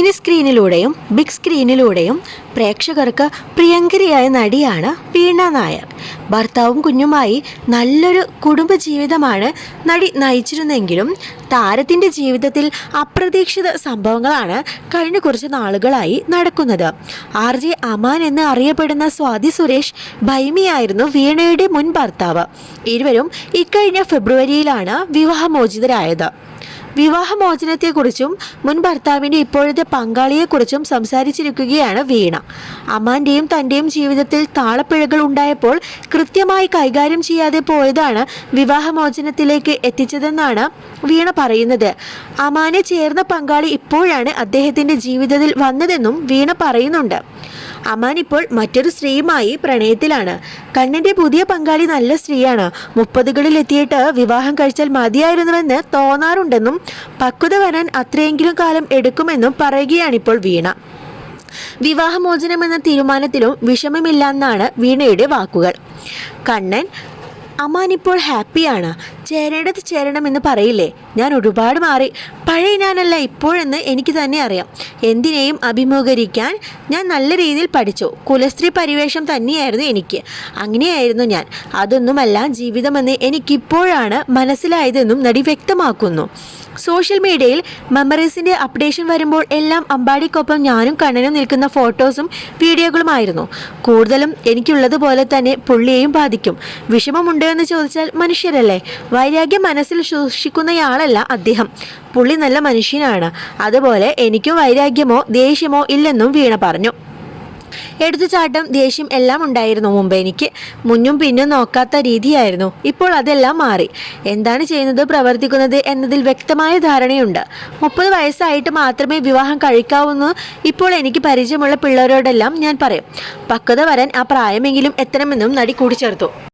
Mini സ്ക്രീനിലൂടെയും big സ്ക്രീനിലൂടെയും പ്രേക്ഷകർക്ക് പ്രിയങ്കരിയായ നടിയാണ് വീണ നായർ. ഭർത്താവും കുഞ്ഞുമായി നല്ലൊരു കുടുംബജീവിതമാണ് നടി നയിച്ചിരുന്നെങ്കിലും താരത്തിന്റെ ജീവിതത്തിൽ അപ്രതീക്ഷിത സംഭവങ്ങളാണ് കഴിഞ്ഞ കുറച്ച് നാളുകളായി നടക്കുന്നത്. ആർ ജെ അമാൻ എന്ന് അറിയപ്പെടുന്ന സ്വാതി സുരേഷ് ഭൈമിയായിരുന്നു വീണയുടെ മുൻ ഭർത്താവ്. ഇരുവരും ഇക്കഴിഞ്ഞ ഫെബ്രുവരിയിലാണ് വിവാഹമോചിതരായത്. വിവാഹമോചനത്തെക്കുറിച്ചും മുൻ ഭർത്താവിന്റെ ഇപ്പോഴത്തെ പങ്കാളിയെക്കുറിച്ചും സംസാരിച്ചിരിക്കുകയാണ് വീണ. അമ്മാന്റെയും തന്റെയും ജീവിതത്തിൽ താളപ്പിഴകൾ ഉണ്ടായപ്പോൾ കൃത്യമായി കൈകാര്യം ചെയ്യാതെ പോയതാണ് വിവാഹമോചനത്തിലേക്ക് എത്തിച്ചതെന്നാണ് വീണ പറയുന്നത്. അമാനെ ചേർന്ന പങ്കാളി ഇപ്പോഴാണ് അദ്ദേഹത്തിന്റെ ജീവിതത്തിൽ വന്നതെന്നും വീണ പറയുന്നുണ്ട്. അമാൻ ഇപ്പോൾ മറ്റൊരു സ്ത്രീയുമായി പ്രണയത്തിലാണ്. കണ്ണിന്റെ പുതിയ പങ്കാളി നല്ല സ്ത്രീയാണ്. മുപ്പതുകളിൽ എത്തിയിട്ട് വിവാഹം കഴിച്ചാൽ മതിയായിരുന്നുവെന്ന് തോന്നാറുണ്ടെന്നും പക്വത വരാൻ അത്രയെങ്കിലും കാലം എടുക്കുമെന്നും പറയുകയാണിപ്പോൾ വീണ. വിവാഹമോചനം എന്ന തീരുമാനത്തിലും വിഷമമില്ലെന്നാണ് വീണയുടെ വാക്കുകൾ. കണ്ണൻ അമാൻ ഇപ്പോൾ ഹാപ്പിയാണ്. ചേരേണ്ടത് ചേരണമെന്ന് പറയില്ലേ? ഞാൻ ഒരുപാട് മാറി. പഴയ ഞാനല്ല ഇപ്പോഴെന്ന് എനിക്ക് തന്നെ അറിയാം. എന്തിനേയും അഭിമുഖീകരിക്കാൻ ഞാൻ നല്ല രീതിയിൽ പഠിച്ചു. കുലസ്ത്രീ പരിവേഷം തന്നെയായിരുന്നു എനിക്ക്. അങ്ങനെയായിരുന്നു ഞാൻ. അതൊന്നുമല്ല ജീവിതമെന്ന് എനിക്കിപ്പോഴാണ് മനസ്സിലായതെന്നും നടി വ്യക്തമാക്കുന്നു. സോഷ്യൽ മീഡിയയിൽ മെമ്മറീസിന്റെ അപ്ഡേഷൻ വരുമ്പോൾ എല്ലാം അമ്പാടിക്കൊപ്പം ഞാനും കണ്ണനും നിൽക്കുന്ന ഫോട്ടോസും വീഡിയോകളുമായിരുന്നു. കൂടുതലും എനിക്കുള്ളതുപോലെ തന്നെ പുള്ളിയെയും ബാധിക്കും. വിഷമമുണ്ടോ എന്ന് ചോദിച്ചാൽ മനുഷ്യരല്ലേ? വൈരാഗ്യം മനസ്സിൽ സൂക്ഷിക്കുന്നയാളല്ല അദ്ദേഹം. പുള്ളി നല്ല മനുഷ്യനാണ്. അതുപോലെ എനിക്കും വൈരാഗ്യമോ ദേഷ്യമോ ഇല്ലെന്നും വീണ പറഞ്ഞു. എടുത്തുചാട്ടം ദേഷ്യം എല്ലാം ഉണ്ടായിരുന്നു മുമ്പ് എനിക്ക് മുന്നും പിന്നും നോക്കാത്ത രീതിയായിരുന്നു. ഇപ്പോൾ അതെല്ലാം മാറി. എന്താണ് ചെയ്യുന്നത് പ്രവർത്തിക്കുന്നത് എന്നതിൽ വ്യക്തമായ ധാരണയുണ്ട്. മുപ്പത് വയസ്സായിട്ട് മാത്രമേ വിവാഹം കഴിക്കാവൂന്ന് ഇപ്പോൾ എനിക്ക് പരിചയമുള്ള പിള്ളേരോടെല്ലാം ഞാൻ പറയും. പക്വത വരാൻ ആ പ്രായമെങ്കിലും എത്തണമെന്നും നടി കൂട്ടിച്ചേർത്തു.